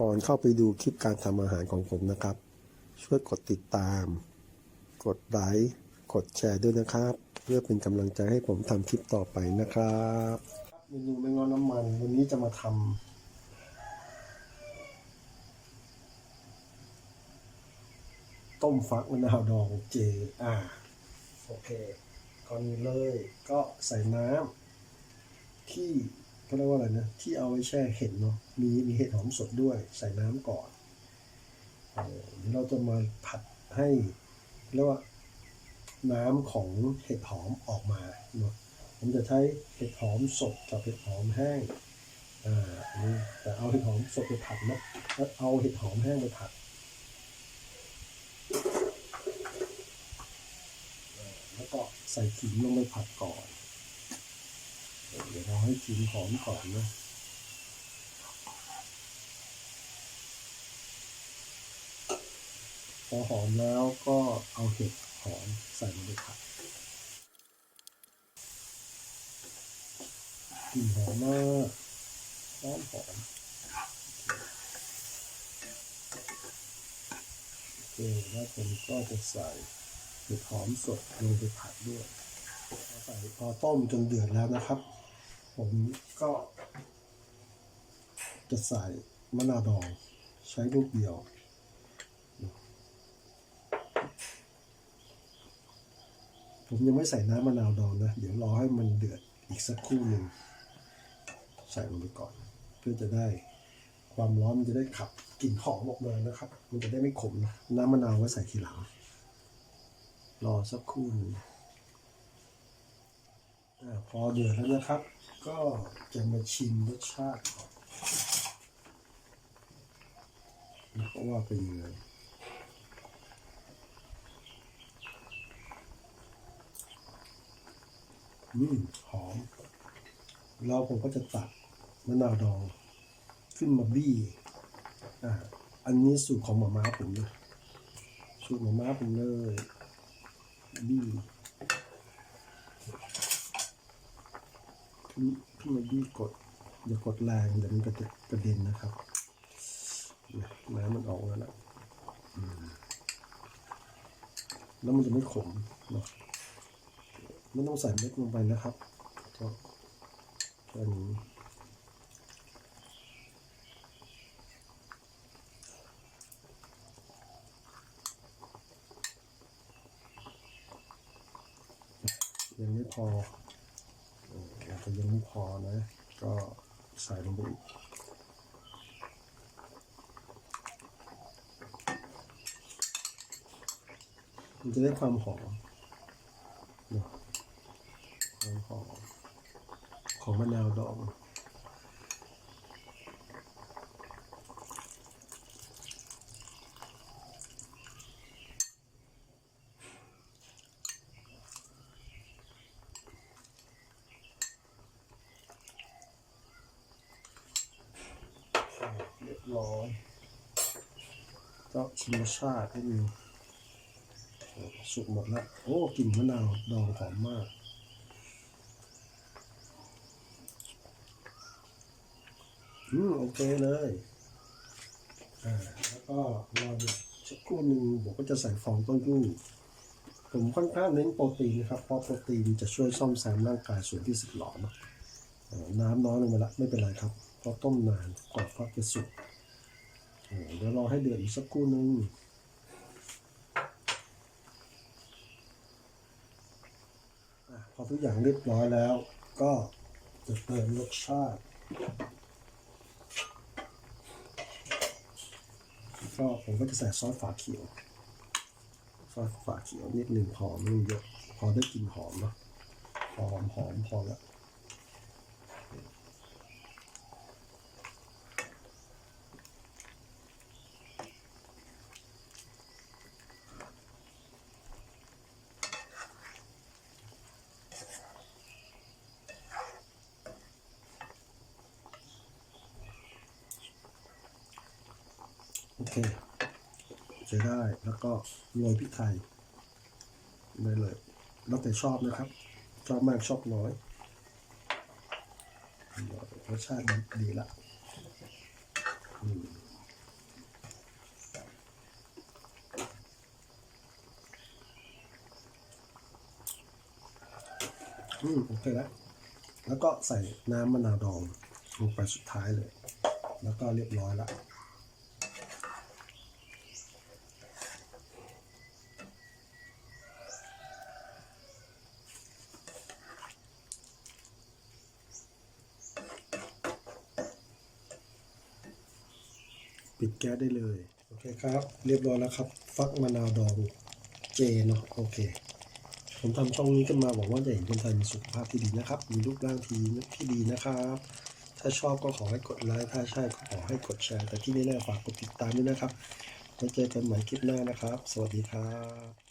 ก่อนเข้าไปดูคลิปการทำอาหารของผมนะครับ ช่วยกดติดตาม กดไลค์กดแชร์ด้วยนะครับ เพื่อเป็นกำลังใจให้ผมทำคลิปต่อไปนะครับเมนูแมงงอนน้ำมัน วันนี้จะมาทำต้มฟักมะนาวดองเจอ่าโอเคก่อนอื่นเลยก็ใส่น้ำที่ เขาเรียกว่าอะไรนะที่เอาไว้แช่เห็ดเนาะมีมีเห็ดหอมสดด้วยใส่น้ำก่อนเดี๋ยวเราจะมาผัดให้เรียกว่าน้ำของเห็ดหอมออกมาเนาะผมจะใช้เห็ดหอมสดกับเห็ดหอมแห้งอ่าแต่เอาเห็ดหอมสดไปผัดเนาะแล้วเอาเห็ดหอมแห้งไปผัดแล้วก็ใส่ขิงลงไปผัดก่อน ดี๋ยวเราให้ขิงหอมก่อนนะพอหอมแล้วก็เอาเห็ดหอมใส่ลงไปผัดกลิ่นหอมมากหอมหอมโอเคแล้วผมก็จะใส่เห็ดหอมสดลงไปผัดด้วยพอใส่พอต้มจนเดือดแล้วนะครับ ผมก็ จะใส่มะนาวดองใช้ลูกเดียวผมยังไม่ใส่น้ำมะนาวดองนะ เดี๋ยวรอให้มันเดือดอีกสักครู่หนึ่ง ใส่ลงไปก่อน เพื่อจะได้ความร้อนมันจะได้ขับกลิ่นหอมออกมานะครับ มันจะได้ไม่ขมนะน้ำมะนาวไว้ใส่ทีหลัง รอสักครู่หนึ่ง พอเดือดแล้วนะครับ ก็จะมาชิมรสชาติก่อนนะเพราะว่าเป็นยังไงอืมหอมแล้วผมก็จะตัดมะนาวดอง ขึ้นมาบี้อ่าอันนี้สูตรของหมาม้าผมนะสูตรหมาม้าผมเลยบี้ ขึ้นมาบี้กดอย่ากดแรงเดี๋ยวมันก็จะกระเด็นนะครับน้ำมันออกแล้วนะแล้วมันจะไม่ขมเนาะไม่ต้องใส่เม็ดลงไปนะครับก็แค่นี้ยังไม่พอ อ่ออาจจะยังไม่พอนะ ก็ใส่ลงไปอีกมันจะได้ความหอมความหอมของมะนาวดอง ร้อยก็ชิมชาติให้ดูสุกหมดแล้วโอ้กลิ่นมะนาวดองหอมมากอืมโอเคเลยอ่าแล้วก็รออีกสักครู่หนึ่งผมก็จะใส่ฟองต้นหู้ผมค่อนข้างเน้นโปรตีนนะครับ เพราะโปรตีนจะช่วยซ่อมแซมร่างกายส่วนที่สึกหรอเนาะเอ่อน้ำน้อยลงมาละไม่เป็นไรครับ เพราะต้มนานกว่าฟักจะสุก เดี๋ยวรอให้เดือดอีกสักครู่หนึ่งพอทุกอย่างเรียบร้อยแล้ว ก็จะเติมรสชาติก็ผมก็จะใส่ซอสฝาเขียว ซอสฝาเขียวนิดหนึ่งพอมไม่เยอะพอได้กลิ่นหอมเนาะหอมหอมพอแล้ว คใช้ได้แล้วก็โรยพริกไทยได้เลย แล้วแต่ชอบนะครับ ชอบมากชอบน้อยรสชาติมันดีละอืมโอเคแล้วแล้วก็ใส่น้ำมะนาวดองลงไปสุดท้ายเลย แล้วก็เรียบร้อยละ ปิดแก๊สได้เลย โอเคครับ เรียบร้อยแล้วครับ ฟักมะนาวดองเจเนาะโอเค ผมทำช่องนี้ขึ้นมาบอกว่าจะเห็นคนไทยมีสุขภาพที่ดีนะครับ มีรูปร่างที่ที่ดีนะครับ ถ้าชอบก็ขอให้กดไลค์ถ้าใช่ก็ขอให้กดแชร์ แต่ที่แน่ๆฝากกดติดตามด้วยนะครับไว้เจอกันใหม่คลิปหน้านะครับ สวัสดีครับ